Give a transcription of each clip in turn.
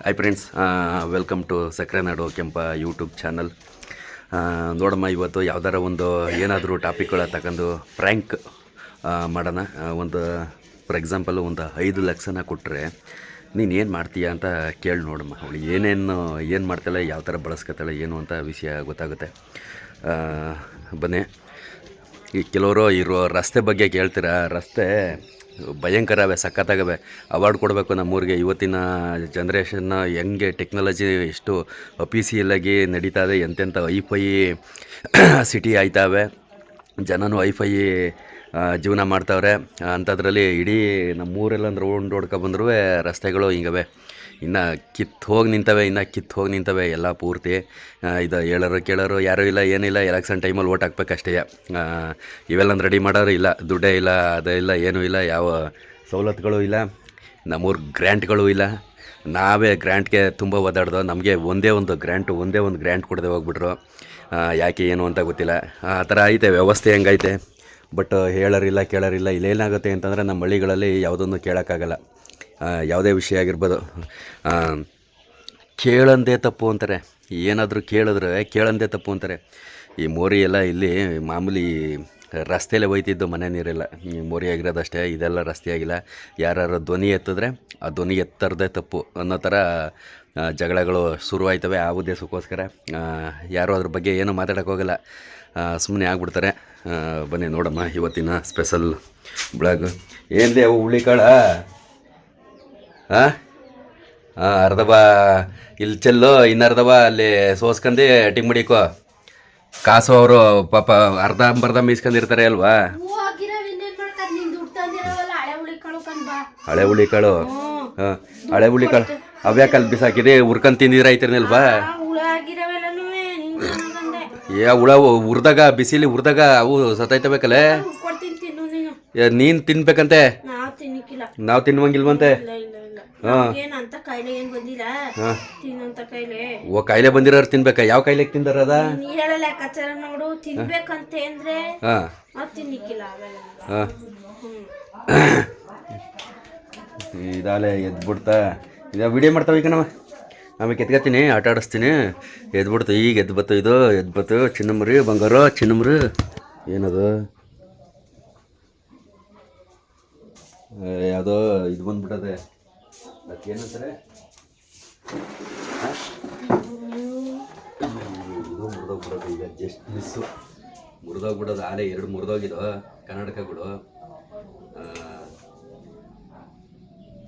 Hi friends welcome to Sakrenadu Kempa YouTube channel ನೋಡಮ್ಮ, ಇವತ್ತು ಯಾವ್ದಾರ ಒಂದು ಏನಾದರೂ ಟಾಪಿಕ್ಗಳ ತಗೊಂಡು ಪ್ರ್ಯಾಂಕ್ ಮಾಡೋಣ. ಒಂದು ಫಾರ್ ಎಕ್ಸಾಂಪಲ್ ಒಂದು ಐದು ಲಕ್ಷನ ಕೊಟ್ಟರೆ ನೀನು ಏನು ಮಾಡ್ತೀಯಾ ಅಂತ ಕೇಳಿ ನೋಡಮ್ಮ. ಅವಳು ಏನೇನು, ಏನು ಮಾಡ್ತಾಳೆ, ಯಾವ ಥರ ಬಳಸ್ಕೊತಾಳೆ, ಏನು ಅಂತ ವಿಷಯ ಗೊತ್ತಾಗುತ್ತೆ. ಬನ್ನಿ. ಈ ಕೆಲವರು ಇರೋ ರಸ್ತೆ ಬಗ್ಗೆ ಕೇಳ್ತೀರಾ? ರಸ್ತೆ ಭಯಂಕರವೇ, ಸಖತ್ತಾಗವೆ ಅವಾರ್ಡ್ ಕೊಡಬೇಕು ನಮ್ಮೂರಿಗೆ. ಇವತ್ತಿನ ಜನ್ರೇಷನ್ನ ಹೆಂಗೆ ಟೆಕ್ನಾಲಜಿ ಎಷ್ಟು ಅಫೀಸಿಯಲಾಗಿ ನಡೀತಾ ಇದೆ ಎಂತೆಂಥ ಐಫೈ ಸಿಟಿ ಆಯ್ತಾವೆ. ಜನನೂ ಐಫೈ ಜೀವನ ಮಾಡ್ತಾವ್ರೆ. ಅಂಥದ್ರಲ್ಲಿ ಇಡೀ ನಮ್ಮೂರೆಲ್ಲ ರೌಂಡ್ ಹೊಡ್ಕೊ ಬಂದರೂ ರಸ್ತೆಗಳು ಹಿಂಗವೆ. ಇನ್ನು ಕಿತ್ತು ಹೋಗಿ ನಿಂತವೆ, ಇನ್ನು ಕಿತ್ತು ಹೋಗಿ ನಿಂತವೆ, ಎಲ್ಲ ಪೂರ್ತಿ. ಇದು ಹೇಳೋರು ಕೇಳೋರು, ಯಾರೂ ಇಲ್ಲ, ಏನಿಲ್ಲ, ಎಲೆಕ್ಷನ್ ಟೈಮಲ್ಲಿ ಓಟ್ ಹಾಕ್ಬೇಕಷ್ಟೇ. ಅಷ್ಟೇ ಇವೆಲ್ಲ ರೆಡಿ ಮಾಡೋರು ಇಲ್ಲ, ದುಡ್ಡೇ ಇಲ್ಲ, ಅದೇ ಇಲ್ಲ, ಏನೂ ಇಲ್ಲ, ಯಾವ ಸವಲತ್ತುಗಳು ಇಲ್ಲ, ನಮ್ಮೂರು ಗ್ರ್ಯಾಂಟ್ಗಳು ಇಲ್ಲ. ನಾವೇ ಗ್ರ್ಯಾಂಟ್ಗೆ ತುಂಬ ಓದಾಡ್ದು ನಮಗೆ ಒಂದೇ ಒಂದು ಗ್ರ್ಯಾಂಟು, ಒಂದೇ ಒಂದು ಗ್ರ್ಯಾಂಟ್ ಕೊಡದೆ ಹೋಗ್ಬಿಟ್ರು. ಯಾಕೆ, ಏನು ಅಂತ ಗೊತ್ತಿಲ್ಲ. ಆ ಥರ ಐತೆ, ವ್ಯವಸ್ಥೆ ಹೆಂಗೈತೆ. ಬಟ್, ಹೇಳೋರಿಲ್ಲ, ಕೇಳೋರಿಲ್ಲ, ಇಲ್ಲೇನಾಗುತ್ತೆ ಅಂತಂದರೆ ನಮ್ಮ ಹಳ್ಳಿಗಳಲ್ಲಿ ಯಾವುದನ್ನು ಕೇಳೋಕ್ಕಾಗಲ್ಲ. ಯಾವುದೇ ವಿಷಯ ಆಗಿರ್ಬೋದು. ಕೇಳಂದೇ ತಪ್ಪು ಅಂತಾರೆ. ಏನಾದರೂ ಕೇಳಿದ್ರೆ ಕೇಳಂದೇ ತಪ್ಪು ಅಂತಾರೆ. ಈ ಮೋರಿ ಎಲ್ಲ ಇಲ್ಲಿ ಮಾಮೂಲಿ ರಸ್ತೆಯಲ್ಲೇ ಹೋಯ್ತಿದ್ದು ಮನೆ ನೀರೆಲ್ಲ. ಈ ಮೋರಿ ಆಗಿರೋದಷ್ಟೇ, ಇದೆಲ್ಲ ರಸ್ತೆ ಆಗಿಲ್ಲ. ಯಾರು ಧ್ವನಿ ಎತ್ತಿದ್ರೆ ಆ ಧ್ವನಿ ಎತ್ತರದೇ ತಪ್ಪು ಅನ್ನೋ ಥರ ಜಗಳಗಳು ಶುರುವಾಯ್ತವೆ. ಆ ಉದ್ದೇಶಕ್ಕೋಸ್ಕರ ಯಾರು ಅದ್ರ ಬಗ್ಗೆ ಏನು ಮಾತಾಡೋಕೆ ಹೋಗಲ್ಲ. ಸುಮ್ಮನೆ ಆಗ್ಬಿಡ್ತಾರೆ. ಬನ್ನಿ ನೋಡಮ್ಮ ಇವತ್ತಿನ ಸ್ಪೆಷಲ್ ಬ್ಲಾಗ್. ಏನ್ರಿ ಅವು ಹುಳಿಕಾಳ ಹಾಂ ಹಾಂ ಅರ್ಧ ಬಾ ಇಲ್ಲಿ ಚೆಲ್ಲು ಇನ್ನು ಅರ್ಧ ಬಾ ಅಲ್ಲಿ ಸೋಸ್ಕಂದು ಟಿಂಗ್ ಮಡಿಕೋ. ಕಾಸು ಅವರು ಪಾಪ ಅರ್ಧ ಅಂಬರ್ಧ ಮೀಸ್ಕೊಂಡಿರ್ತಾರೆ ಅಲ್ವಾ? ಹಳೆ ಹುಳಿ ಕಾಳು ಹಳೆ ಹಾಂ ಹಳೆ ಹುಳಿಕಾಳು. ಅವ್ಯಾಕೆ ಅಲ್ಲಿ ಬಿಸಾಕಿದೆ? ಹುರ್ಕೊಂಡ್ ತಿಂದಿದ್ರೆ ಐತಿರ್ನಿಲ್ವಾ ಹುಳ ಏ ಹುಳ ಹುರ್ದಾಗ ಬಿಸಿಲಿ ಹುರ್ದಾಗ ಅವು ಸತ್ತೈತಬೇಕಲ್ಲ ನೀನು. ತಿನ್ಬೇಕಂತೆ? ನಾವು ತಿನ್ನುವಂಗಿಲ್ವಂತೆ ಏನಂತ ಕಾಯಿಲೆ ಏನ್ ಬಂದಿಲ್ಲ? ತಿನ್ನಂತ ಕಾಯಿಲೆ. ಓ ಕಾಯಿಲೆ ಬಂದಿರೋರು ತಿನ್ಬೇಕಾ? ಯಾವ ಕಾಯಿಲೆಗೆ ತಿಂದಾರದ ನೀನ್ ಹೇಳಲ್ಲ ಲೆಕ್ಕಾಚಾರ ನೋಡು. ತಿನ್ಬೇಕಂತ ಅಂದ್ರೆ ಹಾಂ. ಅದ್ ತಿನ್ನಿಕ್ಕಿಲ್ಲ ಇದಾಲೆ ಎದ್ಬಿಡ್ತಾ. ಇದು ವಿಡಿಯೋ ಮಾಡ್ತಾವ ಈಗ ನಾವು? ಆಮೇಲೆ ಎತ್ಕೊತೀನಿ ಆಟ ಆಡಿಸ್ತೀನಿ. ಎದ್ಬಿಡ್ತು ಈಗ ಎದ್ದು ಬತ್ತು ಇದು. ಎದ್ದು ಬತ್ತು ಚಿನ್ನಮ್ರಿ ಬಂಗಾರ ಚಿನ್ನಮ್ರಿ ಏನದು? ಯಾವುದೋ ಇದು ಬಂದ್ಬಿಟ್ಟದೆ. ಅದಕ್ಕೆ ಏನಂತಾರೆ? ಇದು ಮುರಿದೋಗ್ಬಿಡೋದು ಈಗ ಜಸ್ಟ್ ಮಿಸ್ಸು. ಮುರಿದೋಗ್ಬಿಡೋದು ಆಲೆ ಎರಡು ಮುರಿದೋಗಿದೋ ಕನ್ನಡಕಗಳು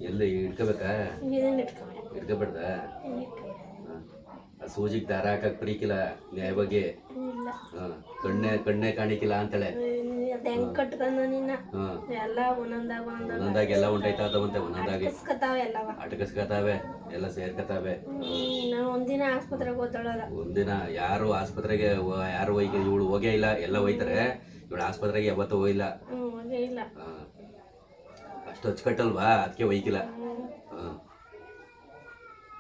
ಎಲ್ಲಿ ಇಟ್ಕೋಬೇಕಾ? ಇಟ್ಕೋಬೇಡ್ದ. ಸೂಜಿಗೆ ದಾರ ಹಾಕಕ್ ಬರೀಕಿಲ್ಲ ನ್ಯಾಯವಾಗಿ ಹಾ, ಕಣ್ಣೆ ಕಣ್ಣೆ ಕಾಣಿಕಿಲ್ಲ ಅಂತಾಳೆ. ಹೆಂಗ್ ಕಟ್ಕೊಂಡ ನಿನ್ನ? ಹಾ. ಎಲ್ಲ ಒಂದೊಂದಾಗ ಒಂದೊಂದಾಗ ಒಂದೊಂದಾಗಿ ಉಂಟಾಯ್ತಾ ಉಂಟಾಯ್ತಾವಂತೆ ಒಂದೊಂದಾಗಿ ಕಸ್ಕತಾವ ಎಲ್ಲವ. ಅಟಕಸ್ಕತಾವೆ ಎಲ್ಲ ಸೇರ್ಕತಾವೆ. ನಾನು ಒಂದಿನ ಆಸ್ಪತ್ರೆಗೆ ಹೋಗ್ತಾಳಲ್ಲ ಒಂದಿನ ಯಾರು ಆಸ್ಪತ್ರೆಗೆ ಯಾರು ಹೋಗಿ ಇವಳು ಹೋಗೇ ಇಲ್ಲ ಎಲ್ಲ ಹೋಯ್ತಾರೆ. ಇವಳು ಆಸ್ಪತ್ರೆಗೆ ಯಾವತ್ತೂ ಹೋಗಿಲ್ಲ. ಹೋಗೇ ಇಲ್ಲ. ಅಷ್ಟು ಅಚ್ಚುಕಟ್ಟಲ್ವಾ? ಅದಕ್ಕೆ ಒಯ್ಕಿಲ್ಲ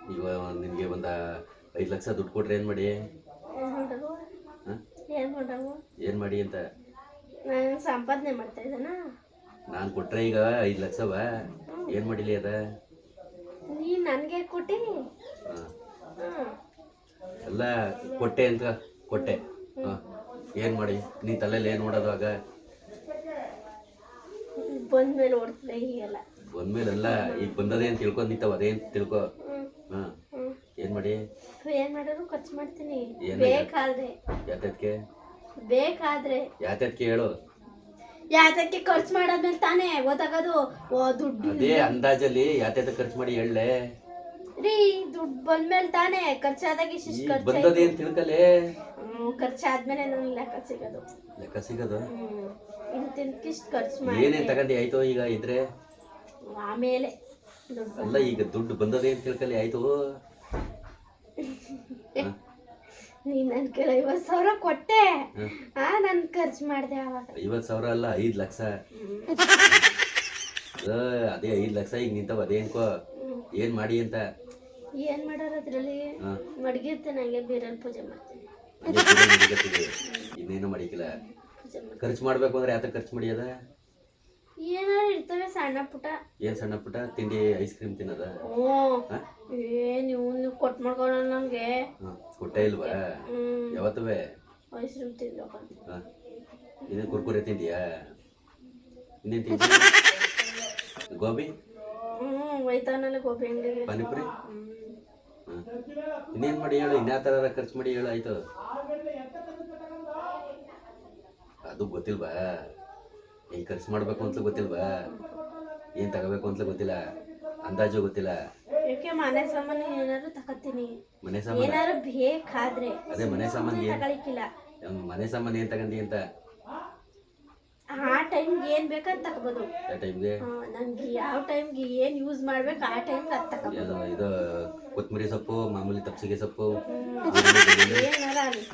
ನಿಮ್ಗೆ ಒಂದ ನಿನಗೆ ಒಂದು ಐದು ಲಕ್ಷ ದುಡ್ಡು ಕೊಟ್ರೆ ಏನು ಮಾಡಿ? ಏನು ಮಾಡಿ ಅಂತ? ನಾನು ಸಂಪಾದನೆ ಮಾಡ್ತಾ ಇದ್ದಾನ? ನಾನು ಕೊಟ್ಟರೆ ಈಗ ಐದು ಲಕ್ಷವ. ಏನು ಮಾಡಿಲಿ ಅದ? ನೀ ನನಗೆ ಕೊಟ್ಟಿ. ಎಲ್ಲ ಕೊಟ್ಟೆ ಅಂತ ಕೊಟ್ಟೆ. ಏನು ಮಾಡಿ? ನೀ ತಲೆಯಲ್ಲಿ ಏನು ನೋಡೋದು ಆಗ? ಬಂದ್ಮೇಲೆ ಓಡ್ತದೆ ಹೀಗೆಲ್ಲ. ಬಂದ್ಮೇಲೆಲ್ಲ ಈಗ ಬಂದದೇ ಅಂತ ತಿಳ್ಕೊಂಡು ನಿಂತವ ಅದೇನು ತಿಳ್ಕೊ. ಹಾಂ. ಏನು ಮಾಡಿ? ಏನು ಮಾಡೋದು ಖರ್ಚು ಮಾಡ್ತೀನಿ? ಬೇಕಾದ್ರೆ. ಯಾತಕ್ಕೆ ಬೇಕಾದ್ರೆ. ಯಾತಕ್ಕೆ ಹೇಳು? ಯಾತಕ್ಕೆ ಖರ್ಚು ಮಾಡಾದ್ಮೇಲೆ ತಾನೇ ಓದಾಗದು ಓ ದುಡ್ಡು ಅದೇ ಅಂದಾಜಲ್ಲಿ ಯಾತ್ಯಾತ ಖರ್ಚು ಮಾಡಿ ಹೇಳಲೆ? ರೀ ದುಡ್ಡು ಬಂದ್ಮೇಲೆ ತಾನೇ ಖರ್ಚಾದಾಗ ಇಷ್ಟು ಖರ್ಚು ಬಂದದೇ ಅಂತ ತಿಳ್ಕಲೆ? ಖರ್ಚಾದ್ಮೇಲೆ ನನ್ನ ಲೆಕ್ಕ ಸಿಗೋದು. ಲೆಕ್ಕ ಸಿಗೋದು? ಹ್ಞೂ ಇಂತಿಂತಿಷ್ಟು ಖರ್ಚು ಮಾಡಿ. ಏನೇನು ತಗೊಂಡು ಆಯ್ತು ಈಗ ಇದ್ರೆ? ಆಮೇಲೆ ದುಡ್ಡು ಅಲ್ಲ ಈಗ ದುಡ್ಡು ಬಂದದೇ ಅಂತ ತಿಳ್ಕಲೆ ಆಯ್ತು? ನೀನ್ ನನ್ ಕೆಲ ಐವತ್ತು ಸಾವಿರ ಕೊಟ್ಟೆ. ಆ ನಾನು ಖರ್ಚು ಮಾಡ್ದೆ ಅವಾಗ. ಐವತ್ತು ಸಾವಿರ ಅಲ್ಲ ಐದು ಲಕ್ಷ. ಅದ ಅದೇ ಐದು ಲಕ್ಷ ಈಗ ನಿಂತವ ಅದೇನ್ಕೋ ಏನು ಮಾಡಿ ಅಂತ? ಏನ್ ಮಾಡಾರ ಅದ್ರಲ್ಲಿ? ಹಾ. ಮಡಗಿರ್ತೀನಿ ಹಂಗೆ ಬೀರಲ್ಲಿ ಪೂಜೆ ಮಾಡ್ತೀನಿ. ಇನ್ನೇನು ಮಾಡಿಕಿಲ್ಲ. ಖರ್ಚು ಮಾಡ್ಬೇಕು ಅಂದ್ರೆ ಯಾತ ಖರ್ಚು ಮಾಡಿಯದ? ಏನಾರು ಇರ್ತವೆ ಸಣ್ಣ ಪುಟ್ಟ. ಏನು ಸಣ್ಣ ಪುಟ್ಟ? ತಿಂಡಿ ಐಸ್ ಕ್ರೀಮ್ ತಿನ್ನದ? ಹ್ಞೂ ಏ ನೀವು ನೀವು ಕೊಟ್ಟು ಮಾಡ್ಕೊಳ್ಳೋ ನಮಗೆ ಹಾಂ ಕೊಟ್ಟೆ ಇಲ್ವಾ? ಯಾವತ್ತವೆ? ಐಸ್ ಕ್ರೀಮ್ ಹಾಂ. ಇನ್ನೇನು ಕುರ್ಕುರೆ ತಿಂದಿಯಾ? ಇನ್ನೇನು ತಿಂದಿ? ಗೋಬಿ? ಹ್ಞೂ ಒಯ್ತಾನಲ್ಲ ಗೋಬಿ ಅಂಗಡಿಗೆ. ಪಾನಿಪುರಿ? ಇನ್ನೇನು ಮಾಡಿ ಹೇಳು? ಇನ್ಯಾವ ಥರ ಖರ್ಚು ಮಾಡಿ ಹೇಳು ಆಯಿತು. ಅದು ಗೊತ್ತಿಲ್ವಾ? ಹೆಂಗೆ ಖರ್ಚು ಮಾಡಬೇಕು ಅಂತ ಗೊತ್ತಿಲ್ವಾ? ಏನು ತಗೋಬೇಕು ಅಂತ ಗೊತ್ತಿಲ್ಲ. ಅಂದಾಜು ಗೊತ್ತಿಲ್ಲ. ಯಾಕೆ ಮನೆ ಸಾಮಾನು ಏನಾದ್ರು ತಗೋತೀನಿ. ಮನೆ ಸಾಮಾನು? ಏನಾದ್ರು ಬೇಕಾದ್ರೆ. ಅದೇ ಮನೆ ಸಾಮಾನು ಏನ್? ತಗೊಳಿಕ್ಕಿಲ್ಲ. ಮನೆ ಸಾಮಾನು ಏನು ತಗಂದಿ ಅಂತ? ಆ ಟೈಮ್ಗೆ ಏನ್ ಬೇಕಂತ ತಗೋಬೋದು ಆ ಟೈಮ್ಗೆ ನಂಗೆ ಯಾವ ಟೈಮ್ಗೆ ಏನ್ ಯೂಸ್ ಮಾಡ್ಬೇಕು ಆ ಟೈಮ್ಗೆ ಅದು ತಗೋಬೋದು ಇದು ಕೊತ್ತಂಬರಿ ಸೊಪ್ಪು ಮಾಮೂಲಿ ತಪ್ಸಿಗೆ ಸೊಪ್ಪು. ಏನಾರ ಆಗ್ಲಿ.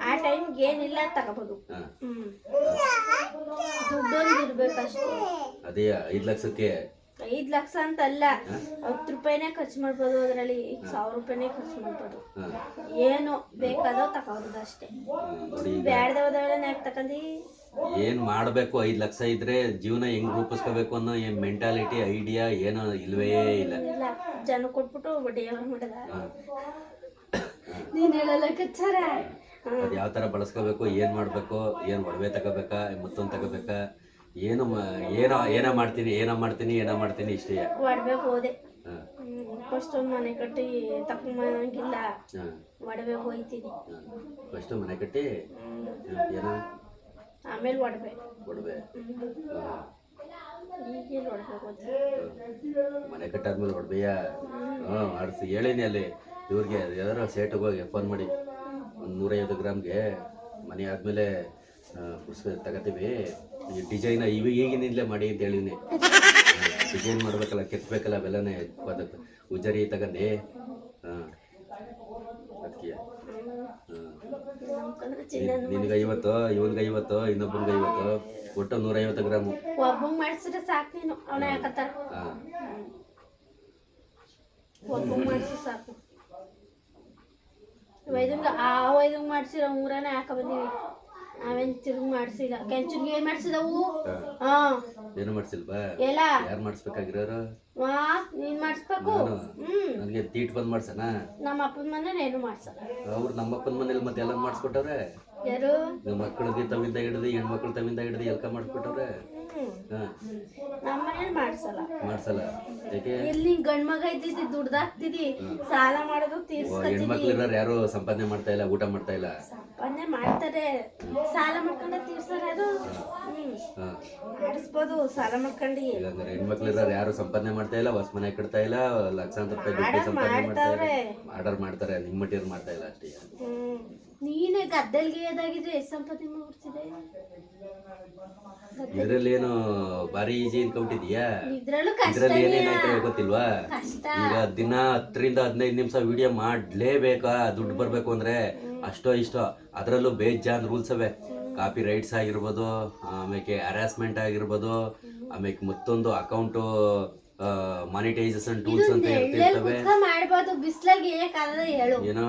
ಆ ಟೈಮ್ಗೆ ಏನಿಲ್ಲ ತಗೋಬೋದು ಹಾಂ. ಹ್ಮ್. ದುಡ್ಡೊಂದು ಇರ್ಬೇಕಷ್ಟೇ. ಅದೇ ಐದು ಲಕ್ಷಕ್ಕೆ. ಐದ್ ಲಕ್ಷ ಅಂತ ಅಲ್ಲ ಹತ್ತು ರೂಪಾಯಿನೇ ಖರ್ಚು ಮಾಡ್ಬೋದು ಅದರಲ್ಲಿ ಸಾವಿರ ರೂಪಾಯಿನೇ ಖರ್ಚು ಮಾಡ್ಬೋದು. ಹಾಂ. ಏನು ಬೇಕಾದೋ ತಗೋಬೋದು ಅಷ್ಟೇ. ನೋಡಿ ಈಗ. ಬ್ಯಾಡ್ದೆ ಹೋದವೆಲ್ಲ ತಕೊಂಡಿ ಏನು ಮಾಡಬೇಕು? ಐದು ಲಕ್ಷ ಇದ್ರೆ ಜೀವನ ಹೆಂಗ್ ರೂಪಿಸ್ಕೋಬೇಕು ಅನ್ನೋ ಏನು ಮೆಂಟಾಲಿಟಿ ಐಡಿಯಾ ಏನೋ ಇಲ್ವೇ ಇಲ್ಲ. ಜನ ಕೊಟ್ಬಿಟ್ಟು ನೀನ್ ಹೇಳಲ್ಲ ಕಚ್ಚಾರ. ಅದು ಯಾವ ಥರ ಬಳಸ್ಕೋಬೇಕು ಏನು ಮಾಡಬೇಕು ಏನು ಒಡವೆ ತಗೋಬೇಕಾ ಮತ್ತೊಂದು ತಗೋಬೇಕಾ ಏನು ಏನೋ ಏನೋ ಮಾಡ್ತೀನಿ ಏನೋ ಮಾಡ್ತೀನಿ ಏನೋ ಮಾಡ್ತೀನಿ ಇಷ್ಟೇ. ಒಡ್ಬೇಕು ಹೋದೆ. ಫಸ್ಟ್ ಒಂದು ಮನೆ ಕಟ್ಟಿ ತಪ್ಪು ಹಾಂ. ಒಡವೆ ಹೋಯ್ತೀನಿ ಫಸ್ಟ್ ಮನೆ ಕಟ್ಟಿ ಏನೋ ಆಮೇಲೆ ಒಡವೆ. ಒಡವೆ. ಹಾಂ ಈಗೇನು ಒಡವೆ ಮನೆ ಕಟ್ಟಾದ್ಮೇಲೆ ಹೊಡ್ಬೇಯ ಹಾಂ ಮಾಡಿಸಿ ಹೇಳಿನಿ ಅಲ್ಲಿ ಇವ್ರಿಗೆ. ಯಾರು ಸೇಟಿಗೆ ಹೋಗಿ ಫೋನ್ ಮಾಡಿ. ಒಂದು ನೂರೈವತ್ತು ಗ್ರಾಮ್ಗೆ ಮನೆ ಆದಮೇಲೆ ಕುಡ್ಸ್ ತಗೋತೀವಿ. ಈ ಡಿಸೈನ ಇವ ಈಗಿನಿಂದಲೇ ಮಾಡಿ ಅಂತ ಹೇಳಿನಿ. ಡಿಸೈನ್ ಮಾಡ್ಬೇಕಲ್ಲ ಕೆತ್ತಬೇಕಲ್ಲ ಅವೆಲ್ಲನೇ ಉಜರಿ ತಗಂಡು. ಹಾಂ ಅದಕ್ಕೆ ನಿನಗೆ ಐವತ್ತು ಇವನ್ಗೆ ಐವತ್ತು ಇನ್ನೊಬ್ಬನಿಗೆ ಐವತ್ತು ಒಟ್ಟು ನೂರೈವತ್ತು ಗ್ರಾಮು. ಒಬ್ಬಂಗ್ ಮಾಡಿಸಿದ್ರೆ ಸಾಕು ನೀನು. ಅವನ ಯಾಕತ್ತಾರ? ಒಬ್ಬಂಗ್ ಮಾಡಿಸಿ ಸಾಕು. ವೈದಂಗ ಆ ವೈದಂಗ್ ಮಾಡ್ಸಿರೋ ಉಂಗ್ರನೇ ಹಾಕ ಬಂದೀವಿ? ನಾವೇನ್ ತಿರುಗಿ ಮಾಡ್ಸಿಲ್ಲ. ಕೆಂಚನ್ಗೆ ಏನ್ ಮಾಡ್ಸಿದವು? ಹಾ. ಏನು ಮಾಡಿಸಿಲ್ವಾ? ಎಲ್ಲ. ಯಾರು ಮಾಡಿಸ್ಬೇಕಾಗಿರೋರು? ವಾ ನೀನ್ ಮಾಡಿಸ್ಬೇಕು? ಹ್ಮ್. ನನಗೆ ತೀಟ್ ಬಂದು ಮಾಡ್ಸಣ ನಮ್ಮ ಅಪ್ಪನ ಮನೇಲಿ ಏನು ಮಾಡ್ಸಲ್ಲ. ಅವ್ರು ನಮ್ಮಪ್ಪನ ಮನೇಲಿ ಮತ್ತೆ ಎಲ್ಲ ಮಾಡಿಸ್ಕೊಟ್ಟವ್ರೆ? ಯಾರು? ನಮ್ಮ ಮಕ್ಕಳಿಗೆ ತವಿಂದ ಹಿಡಿದು ಹೆಣ್ಮಕ್ಳು ತವಿಂದ ಹಿಡಿದು ಎಲ್ಕ ಮಾಡಿಸ್ಬಿಟ್ಟವ್ರೆ ನಮ್ಮ ಮನೇಲಿ ಮಾಡ್ಸಲ್ಲ. ಮಾಡ್ಸಲ್ಲ. ಯಾಕೆ? ಎಲ್ಲಿ ಗಂಡ್ ಮಗ ಇದ್ದಿದ್ದಿ ದುಡ್ದಾಕ್ತಿದಿ ಸಾಲ ಮಾಡೋದು ಹೆಣ್ಮಕ್ಳು ಇರೋರು ಯಾರು ಸಂಪಾದನೆ ಮಾಡ್ತಾ ಇಲ್ಲ ಊಟ ಮಾಡ್ತಾ ಇಲ್ಲ? ಸಂಪಾದನೆ ಮಾಡ್ತಾರೆ. ಸಾಲ ಮಾಡ್ಕೊಂಡ ತೀರ್ಸ್ತಾರೆ ಅದು ಹ್ಮ್. ಮಾಡಿಸ್ಬೋದು ಸಾಲ ಮಾಡ್ಕೊಂಡು ಹೆಣ್ಮಕ್ಳು ಇರೋರು ಯಾರು ಸಂಪಾದನೆ ಮಾಡ್ತಾ ಇಲ್ಲ ಹೊಸ ಮನೆ ಕಟ್ತಾ ಇಲ್ಲ ಲಕ್ಷಾಂತರ ರೂಪಾಯಿ ದುಡ್ಡು ಸಂಪಾದನೆ ಮಾಡ್ತಾ ಮಾಡ್ತಾವ್ರೆ ಇಲ್ಲ ಆರ್ಡರ್ ಮಾಡ್ತಾರೆ ನಿಮ್ಮ ಮಟ್ಟಿಯವ್ರು ಮಾಡ್ತಾ ಇಲ್ಲ ಅಷ್ಟೇ. ಹ್ಮ್. ನೀನೇ ಗದ್ದಲ್ಗೆ ಏದಾಗಿದ್ರೆ ಎಷ್ಟು ಸಂಪಾದನೆ ಮಾಡ್ತಿದೆ? ಇದರಲ್ಲಿ ಏನು ಭಾರಿ ಈಜಿ ಇದ್ರಲ್ಲೂ ಕಷ್ಟ ಇದ್ರಲ್ಲಿ ಏನೇನಾಯ್ತು ಗೊತ್ತಿಲ್ವಾ? ಕಷ್ಟ. ಈಗ ದಿನ ಹತ್ತರಿಂದ ಹದಿನೈದು ನಿಮಿಷ ವಿಡಿಯೋ ಮಾಡ್ಲೇಬೇಕಾ? ದುಡ್ಡು ಬರಬೇಕು ಅಂದ್ರೆ ಅಷ್ಟೋ ಇಷ್ಟೋ. ಅದರಲ್ಲೂ ಬೇಜಾನ್ ರೂಲ್ಸ್ ಅವೆ. ಕಾಪಿ ರೈಟ್ಸ್ ಆಗಿರ್ಬೋದು ಆಮೇಲೆ ಹರಾಸ್ಮೆಂಟ್ ಆಗಿರ್ಬೋದು ಆಮೇಲೆ ಮತ್ತೊಂದು ಅಕೌಂಟ್ ಮಾನಿಟೈಸೇಷನ್ ಟೂಲ್ಸ್ ಅಂತ ಇರ್ತಿರ್ತವೆ. ಏನೋ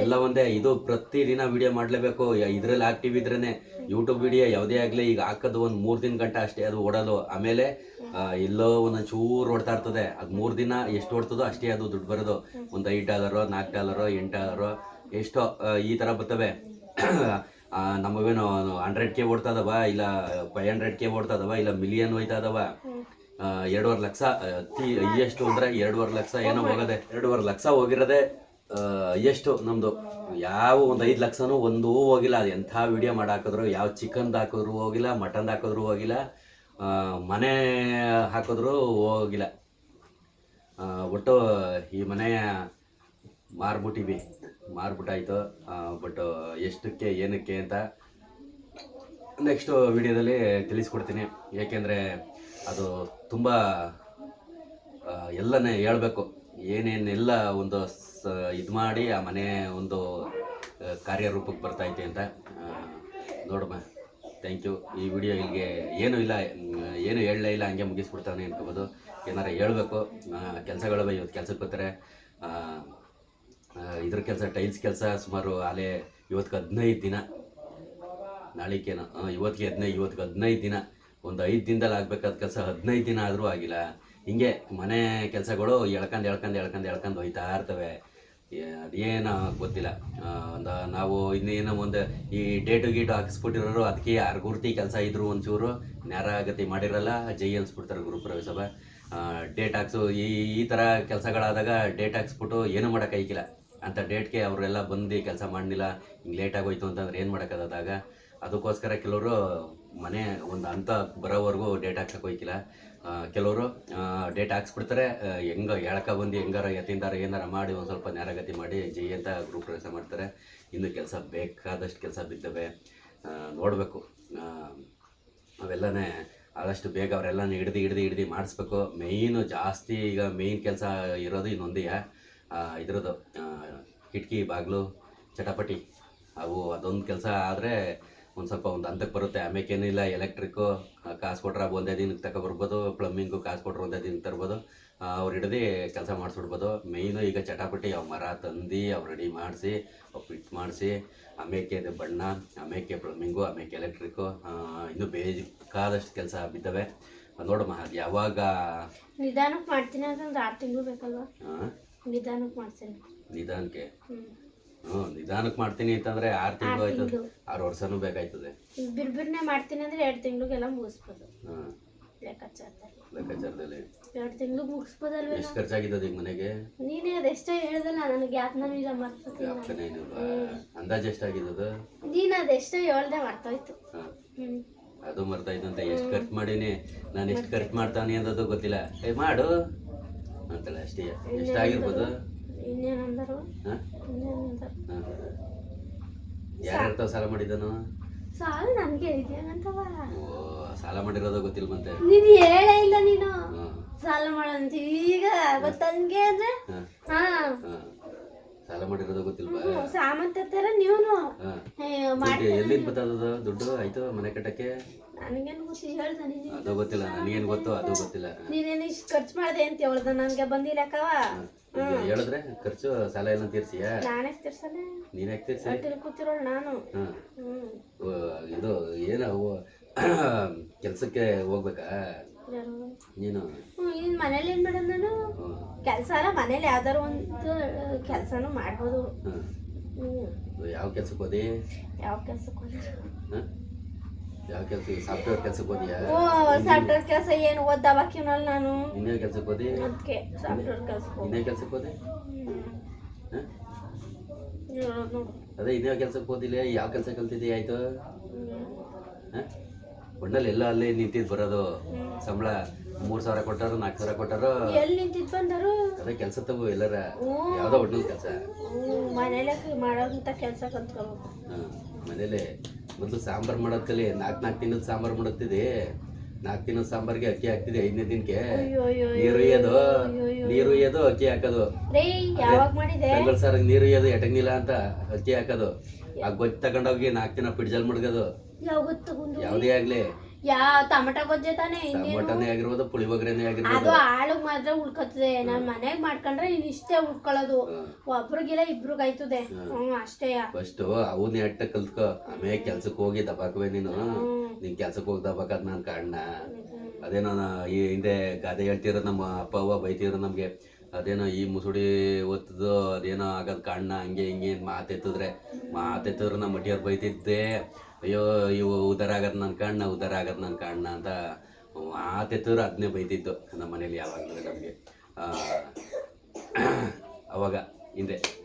ಎಲ್ಲ ಒಂದೇ ಇದು ಪ್ರತಿದಿನ ವಿಡಿಯೋ ಮಾಡ್ಲೇಬೇಕು. ಇದ್ರಲ್ಲಿ ಆಕ್ಟಿವ್ ಇದ್ರೇನೆ ಯೂಟ್ಯೂಬ್ ವಿಡಿಯೋ ಯಾವುದೇ ಆಗ್ಲಿ ಈಗ ಹಾಕೋದು ಒಂದ್ ಮೂರ್ ದಿನ ಗಂಟೆ ಅಷ್ಟೇ ಅದು ಓಡೋದು. ಆಮೇಲೆ ಎಲ್ಲೋ ಒಂದೊಂದ್ ಚೂರು ಓಡ್ತಾ ಇರ್ತದೆ. ಅದ್ ಮೂರ್ ದಿನ ಎಷ್ಟು ಓಡ್ತದೋ ಅಷ್ಟೇ ಅದು ದುಡ್ಡು ಬರೋದು. ಒಂದ್ ಐದು ಡಾಲರೋ ನಾಲ್ಕು ಡಾಲರೋ ಎಂಟು ಡಾಲರೋ ಎಷ್ಟೋ ಈ ತರ ಬರ್ತವೆ. ಆ, ನಮ್ಮವೇನು ಹಂಡ್ರೆಡ್ ಕೆ ಓಡ್ತದವ ಇಲ್ಲ ಫೈವ್ ಹಂಡ್ರೆಡ್ ಕೆ ಓಡ್ತದವ ಇಲ್ಲ ಮಿಲಿಯನ್ ಹೋಯ್ತದವ. ಎರಡೂವರೆ ಲಕ್ಷ ಅತಿ ಹೈಯೆಸ್ಟ್ ಅಂದ್ರೆ ಎರಡೂವರೆ ಲಕ್ಷ ಏನೋ ಹೋಗದೆ. ಎರಡೂವರೆ ಲಕ್ಷ ಹೋಗಿರೋದೆ ಎಷ್ಟು ನಮ್ದು. ಯಾವ ಒಂದು ಐದು ಲಕ್ಷನೂ ಒಂದೂ ಹೋಗಿಲ್ಲ. ಅದು ಎಂಥ ವಿಡಿಯೋ ಮಾಡಿ ಹಾಕಿದ್ರು ಯಾವ ಚಿಕನ್ದು ಹಾಕಿದ್ರು ಹೋಗಿಲ್ಲ ಮಟನ್ ಹಾಕಿದ್ರು ಹೋಗಿಲ್ಲ ಮನೆ ಹಾಕಿದ್ರು ಹೋಗಿಲ್ಲ. ಒಟ್ಟು ಈ ಮನೆ ಮಾರ್ಬಿಟ್ಟಿವಿ. ಮಾರ್ಬಿಟ್ಟಾಯ್ತು. ಬಟ್ ಎಷ್ಟಕ್ಕೆ, ಏನಕ್ಕೆ ಅಂತ ನೆಕ್ಸ್ಟ್ ವಿಡಿಯೋದಲ್ಲಿ ತಿಳಿಸ್ಕೊಡ್ತೀನಿ. ಏಕೆಂದರೆ ಅದು ತುಂಬ ಎಲ್ಲನೇ ಹೇಳಬೇಕು. ಏನೇನೆಲ್ಲ ಒಂದು ಸ, ಇದು ಮಾಡಿ ಆ ಮನೆ ಒಂದು ಕಾರ್ಯರೂಪಕ್ಕೆ ಬರ್ತೈತೆ ಅಂತ ನೋಡಮ್ಮ. ಥ್ಯಾಂಕ್ ಯು ಈ ವಿಡಿಯೋ ಇಲ್ಲಿಗೆ ಏನೂ ಇಲ್ಲ ಏನು ಹೇಳಲೇ ಇಲ್ಲ, ಹಂಗೆ ಮುಗಿಸ್ಬಿಡ್ತಾನೆ ಅನ್ಕೋಬೋದು. ಏನಾರು ಹೇಳಬೇಕು ಕೆಲಸಗಳು ಇವತ್ತು ಕೆಲಸಕ್ಕೆ ಬರ್ತಾರೆ. ಇದ್ರ ಕೆಲಸ ಟೈಲ್ಸ್ ಕೆಲಸ ಸುಮಾರು ಅಲ್ಲೇ ಇವತ್ತಿಗೆ ಹದಿನೈದು ದಿನ. ನಾಳಿಕೇನ ಇವತ್ತಿಗೆ ಹದಿನೈದು ಇವತ್ತಿಗೆ ಹದಿನೈದು ದಿನ. ಒಂದು ಐದು ದಿನದಲ್ಲಿ ಆಗಬೇಕಾದ ಕೆಲಸ ಹದಿನೈದು ದಿನ ಆದರೂ ಆಗಿಲ್ಲ. ಹಿಂಗೆ ಮನೆ ಕೆಲಸಗಳು ಎಳ್ಕಂಡು ಎಳ್ಕಂಡು ಎಳ್ಕಂಡು ಎಳ್ಕಂಡು ಹೋಯ್ತಾ ಇರ್ತವೆ. ಅದೇನು ಗೊತ್ತಿಲ್ಲ. ಒಂದು ನಾವು ಇನ್ನೇನೋ ಒಂದು ಈ ಡೇಟು ಗೀಟು ಹಾಕಿಸ್ಬಿಟ್ಟಿರೋರು, ಅದಕ್ಕೆ ಅರ್ಗುರ್ತಿ ಕೆಲಸ ಇದ್ರು ಒಂಚೂರು ನೇರಾಗತಿ ಮಾಡಿರಲ್ಲ, ಜೈ ಅನ್ಸ್ಬಿಡ್ತಾರೆ ಗೃಹ ಪ್ರವೇಶ ಸಭಾ ಡೇಟ್ ಹಾಕ್ಸು, ಈ ಈ ಥರ ಕೆಲಸಗಳಾದಾಗ ಡೇಟ್ ಹಾಕ್ಸ್ಬಿಟ್ಟು ಏನೂ ಮಾಡೋಕ್ಕಾಗಿಲ್ಲ ಅಂಥ ಡೇಟ್ಗೆ ಅವರೆಲ್ಲ ಬಂದು ಕೆಲಸ ಮಾಡಲಿಲ್ಲ, ಹಿಂಗೆ ಲೇಟ್ ಆಗೋಯ್ತು ಅಂತಂದ್ರೆ ಏನು ಮಾಡೋಕ್ಕಾದಾಗ ಅದಕ್ಕೋಸ್ಕರ ಕೆಲವರು ಮನೆ ಒಂದು ಅಂತ ಬರೋವರೆಗೂ ಡೇಟ್ ಹಾಕ್ಸಕ್ಕೆ ಹೋಯ್ಕಿಲ್ಲ. ಕೆಲವರು ಡೇಟ್ ಹಾಕ್ಸ್ಬಿಡ್ತಾರೆ ಹೆಂಗೆ ಎಳ್ಕ ಬಂದು, ಹೆಂಗಾರ ಎತ್ತಿಂದಾರ ಏನಾರ ಮಾಡಿ ಒಂದು ಸ್ವಲ್ಪ ನ್ಯಾರಗತಿ ಮಾಡಿ ಜಿ ಅಂತ ಗ್ರೂಪ್ ಕೆಲಸ ಮಾಡ್ತಾರೆ. ಇನ್ನು ಕೆಲಸ ಬೇಕಾದಷ್ಟು ಕೆಲಸ ಬಿದ್ದವೆ. ನೋಡಬೇಕು. ಅವೆಲ್ಲನೇ ಆದಷ್ಟು ಬೇಗ ಅವರೆಲ್ಲ ಹಿಡ್ದು ಹಿಡ್ದು ಹಿಡ್ದು ಮಾಡಿಸ್ಬೇಕು. ಮೇಯ್ನು ಜಾಸ್ತಿ ಈಗ ಮೇಯ್ನ್ ಕೆಲಸ ಇರೋದು ಇನ್ನೊಂದೇ. ಇದ್ರದ್ದು ಕಿಟಕಿ ಬಾಗಿಲು ಚಟಪಟಿ ಅವು ಅದೊಂದು ಕೆಲಸ ಆದರೆ ಒಂದು ಸ್ವಲ್ಪ ಒಂದು ಹಂತಕ್ಕೆ ಬರುತ್ತೆ. ಆಮೇಕೇನಿಲ್ಲ ಎಲೆಕ್ಟ್ರಿಕ್ಕು ಕಾಸು ಕೊಟ್ರೆ ಒಂದೇ ದಿನಕ್ಕೆ ತಗೊಬರ್ಬೋದು ಪ್ಲಮ್ಮಿಂಗು ಕಾಸು ಕೊಟ್ರೆ ಒಂದೇ ದಿನಕ್ಕೆ ತರ್ಬೋದು. ಅವ್ರು ಹಿಡ್ದು ಕೆಲಸ ಮಾಡಿಸ್ಬಿಡ್ಬೋದು. ಮೇಯ್ನು ಈಗ ಚಟಾಪಟಿ ಅವು ಮರ ತಂದು ಅವು ರೆಡಿ ಮಾಡಿಸಿ ಅವು ಫಿಟ್ ಮಾಡಿಸಿ ಆಮೇಕೆ ಅದು ಬಣ್ಣ ಆಮೇಕೆ ಪ್ಲಮ್ಮಿಂಗು ಆಮೇಕೆ ಎಲೆಕ್ಟ್ರಿಕ್ಕು ಇನ್ನೂ ಬೇಕಾದಷ್ಟು ಕೆಲಸ ಬಿದ್ದವೆ. ನೋಡಮ್ಮ ಅದು ಯಾವಾಗ? ನಿಧಾನಕ್ಕೆ ಮಾಡ್ತೀನಿ ಅಂತಂದ್ರೆ ಆರು ತಿಂಗಳು ಬೇಕಲ್ವಾ? ಆ, ನಿಧಾನಕ್ಕೆ ಮಾಡ್ತೀನಿ. ನಿಧಾನಕ್ಕೆ? ಹ್ಞೂ ನಿಧಾನಕ್ಕೆ ಮಾಡ್ತೀನಿ ಅಂತಂದ್ರೆ ಆರು ತಿಂಗಳು ಆಯ್ತದೆ. ಆರು ವರ್ಷನೂ ಬೇಕಾಯ್ತದೆ. ಬಿರ್ಬಿರ್ನೆ ಮಾಡ್ತೀನಿ ಅಂದ್ರೆ ಎರಡು ತಿಂಗಳಿಗೆಲ್ಲ ಮುಗಿಸ್ಬೋದು. ಹಾಂ ಲೆಕ್ಕಾಚಾರದಲ್ಲಿ. ಲೆಕ್ಕಾಚಾರದಲ್ಲಿ. ಎರಡು ತಿಂಗಳು ಮುಗಿಸ್ಬೋದಲ್ವೇ ಎಷ್ಟು ಖರ್ಚಾಗಿದ್ದದು ಈಗ ಮನೆಗೆ? ನೀನೇ ಅದೆಷ್ಟೇ ಹೇಳ್ದಲ್ಲ ನನಗೆ ಯಾಕೆ ನಾನು. ಇಲ್ಲ ಮರ್ತೋತೀನಿ ಅಂದಾಜು ಎಷ್ಟಾಗಿದ್ದದು? ನೀನು ಅದೆಷ್ಟೇ ಹೇಳ್ದೆ ಮರ್ತೋಯ್ತು. ಹ್ಞೂ ಅದು ಮರ್ತಾಯ್ತಂತೆ ಎಷ್ಟು ಖರ್ಚು ಮಾಡೀನಿ? ನಾನು ಎಷ್ಟು ಖರ್ಚು ಮಾಡ್ತಾನೆ ಅನ್ನೋದು ಗೊತ್ತಿಲ್ಲ. ಏ ಮಾಡು. ಅಂತಾಳೆ ಅಷ್ಟೇ. ಎಷ್ಟಾಗಿರ್ಬೋದು ಇನ್ನೇನಂದರು ಹಾಂ? ಇನ್ನೇನಂದರು ಹಾಂ. ಸಾಲ ಮಾಡಿದ್ದನು ಸಾಲ ನನಗೆ ಇದೆಯಂತವ ಓ ಸಾಲ ಮಾಡಿರೋದು ಗೊತ್ತಿಲ್ಲ ಮತ್ತೆ. ನೀನು ಹೇಳೇ ಇಲ್ಲ ನೀನು. ಸಾಲ ಮಾಡಂತ ಈಗ ಗೊತ್ತಂಗೆ ಅಂದ್ರೆ? ಹಾಂ. ಸಾಲ ಮಾಡಿರೋದು ಗೊತ್ತಿಲ್ವಾ? ಸಾಮಂತ ತರ ಮಾಡಿ ಎಲ್ಲಿಂದ ಬರ್ತದ ದುಡ್ಡು ಆಯ್ತು ಮನೆ ಕಟ್ಟಕ್ಕೆ? ನನಗೇನು ಗೊತ್ತಿ ಹೇಳ್ದ ನೀನು ಅದು ಗೊತ್ತಿಲ್ಲ ನನಗೇನು ಗೊತ್ತು ಅದು ಗೊತ್ತಿಲ್ಲ. ನೀನೇನು ಇಷ್ಟು ಖರ್ಚು ಮಾಡಿದೆ ಅಂತ ಹೇಳ್ದ ನನಗೆ ಬಂದಿಲ್ಲಕ್ಕವ ಈಗ ಹೇಳಿದ್ರೆ ಖರ್ಚು ಸಾಲ ಎಲ್ಲ ತೀರ್ಸಿಯಾ? ನಾನೇ ತಿರ್ಸನೆ ನೀನು ಯಾಕೆ ತೀರ್ಸಿ? ಹೊಟ್ಟೆಲ್ ಕೂತಿರೋಳು ನಾನು. ಹಾಂ ಇದು ಏನು ಕೆಲಸಕ್ಕೆ ಹೋಗ್ಬೇಕಾ? ನೀನು? ಇನ್ನು ಮನೇಲಿ ಏನು ಮಾಡೋದು ನಾನು. ಕೆಲಸ ಅಲ್ಲ ಮನೇಲಿ ಯಾವ್ದಾರು ಒಂದು ಕೆಲಸನೂ ಮಾಡ್ಬೋದು. ಹ್ಞೂ ಯಾವ ಕೆಲ್ಸಕ್ಕೆ ಹೋದಿ? ಯಾವ ಕೆಲ್ಸಕ್ಕೆ ಹೋದ್ರೆ ಹಾಂ? ಯಾವ ಕೆಲಸ ಸಾಫ್ಟ್ವೇರ್ ಕೆಲ್ಸಕ್ಕೆ ಹೋದಿಯಾ? ಓ ಸಾಫ್ಟ್ವೇರ್ ಕೆಲಸ ಏನು ಓದ್ದಾಕಿನಲ್ಲ ನಾನು? ಇನ್ನೇ ಕೆಲ್ಸಕ್ಕೆ ಹೋದಿ ಅದಕ್ಕೆ ಸಾಫ್ಟ್ವೇರ್ ಕೆಲ್ಸಕ್ಕೆ ಹೋಗಿ ಇನ್ನೇ ಕೆಲ್ಸಕ್ಕೆ ಹೋದಿ ಅದೇ ಇನ್ನೇ ಕೆಲ್ಸಕ್ಕೆ ಹೋದಿಲ್ಲ? ಯಾವ ಕೆಲಸ ಕಲ್ತಿದ್ದೆ ಆಯ್ತು? ಒಣ್ಣಲ್ಲಿ ಎಲ್ಲ ಅಲ್ಲೇ ನಿಂತಿದ್ದು ಬರೋದು. ಸಂಬಳ ಮೂರ್ ಸಾವಿರ ಕೊಟ್ಟಾರು ನಾಲ್ಕು ಸಾವಿರ ಕೊಟ್ಟಾರು. ಎಲ್ಲಿ ನಿಂತಿದ್ ಬಂದರು? ಅದೇ ಕೆಲಸ ತಗೋ ಎಲ್ಲರ. ಯಾವ್ದೋ ಒಟ್ಟಲ್ಲಿ ಕೆಲಸ. ಮನೇಲೆ ಮಾಡೋ ಕೆಲ್ಸ ಕಲ್ತ್ಕೋಬೇಕು. ಹಾಂ ಮನೇಲೆ ಮೊದಲು ಸಾಂಬಾರು ಮಾಡತ್ತಲ್ಲಿ ನಾಲ್ಕು ನಾಲ್ಕು ದಿನದ ಸಾಂಬಾರು ಮಾಡುತ್ತಿದೆ. ನಾಲ್ಕು ದಿನದ ಸಾಂಬಾರಿಗೆ ಅಕ್ಕಿ ಹಾಕ್ತಿದೆ ಐದನೇ ದಿನಕ್ಕೆ. ನೀರು ಉಯ್ಯೋದು ನೀರು ಉಯ್ಯೋದು ಅಕ್ಕಿ ಹಾಕೋದು ಬೆಂಗಳೂರು ಸಾರ್ ನೀರು ಉಯ್ಯೋದು ಎಟಗ್ನಿಲ್ಲ ಅಂತ ಅಕ್ಕಿ ಹಾಕೋದು ಆ ಗೊಜ್ಜು ತಗೊಂಡೋಗಿ ನಾಲ್ಕು ದಿನ ಪಿಡ್ಜಲ್ ಮುಡ್ಗೋದು ಯಾವುದೇ ಆಗಲಿ ಯಾವ ಟಮಟೊ ಗೊಜ್ಜೆ ತಾನೆ? ಟೊಮಟನೇ ಆಗಿರ್ಬೋದು ಪುಳಿಯೋಗರೆನೇ ಆಗಿರ್ಬೋದು. ಅದು ಆಳುಗ್ ಮಾತ್ರ ಉಳ್ಕತ್ತದೆ ನಾನ್ ಮನೆಗ್ ಮಾಡ್ಕೊಂಡ್ರೆ ಇನ್ ಇಷ್ಟೇ ಉಳ್ಕೊಳ್ಳೋದು. ಒಬ್ರಿಗಿಲ್ಲ ಇಬ್ರಿಗ್ ಆಯ್ತದೆ ಹ್ಮ್ ಅಷ್ಟೇ. ಫಸ್ಟು ಅವನ್ ಎಟ್ಟ ಕಲ್ತ್ಕೊ. ಆಮೇಲೆ ಕೆಲ್ಸಕ್ಕೆ ಹೋಗಿ ದಬಾಕುವೆ ನೀನು? ನೀನ್ ಕೆಲ್ಸಕ್ಕೆ ಹೋಗಿ ದಬಾಕದ್ ನಾನ್ ಕಾರಣ ಅದೇನೋ ನಾ- ಈ ಹಿಂದೆ ಗಾದೆ ಹೇಳ್ತಿರೋದು ನಮ್ಮ ಅಪ್ಪ ಅವ್ವ ಬೈತಿದ್ರು ನಮ್ಗೆ. ಅದೇನೋ ಈ ಮುಸುಡಿ ಒತ್ತದು ಅದೇನೋ ಆಗದ್ ಕಾರಣ ಹಂಗೆ ಹಿಂಗೆ ಅಂತ ಮಾತೆತ್ತಿದ್ರೆ? ಮಾತೆತ್ತಿದ್ರು ನಮ್ಮ ಮಟಿಯವ್ರು ಬೈತಿದ್ದೆ. ಅಯ್ಯೋ, ಇವು ಉದಾರ ಆಗೋದು ನನ್ನ ಕಣ್ಣ, ಉದಾರ ಆಗೋದು ನನ್ನ ಕಣ್ಣ ಅಂತ ಮಾತೆತ್ತಿದ್ರು ಅದನ್ನೇ ನಮ್ಮ ಮನೇಲಿ ಯಾವಾಗಲೂ ನಮಗೆ. ಅವಾಗ ಹಿಂದೆ.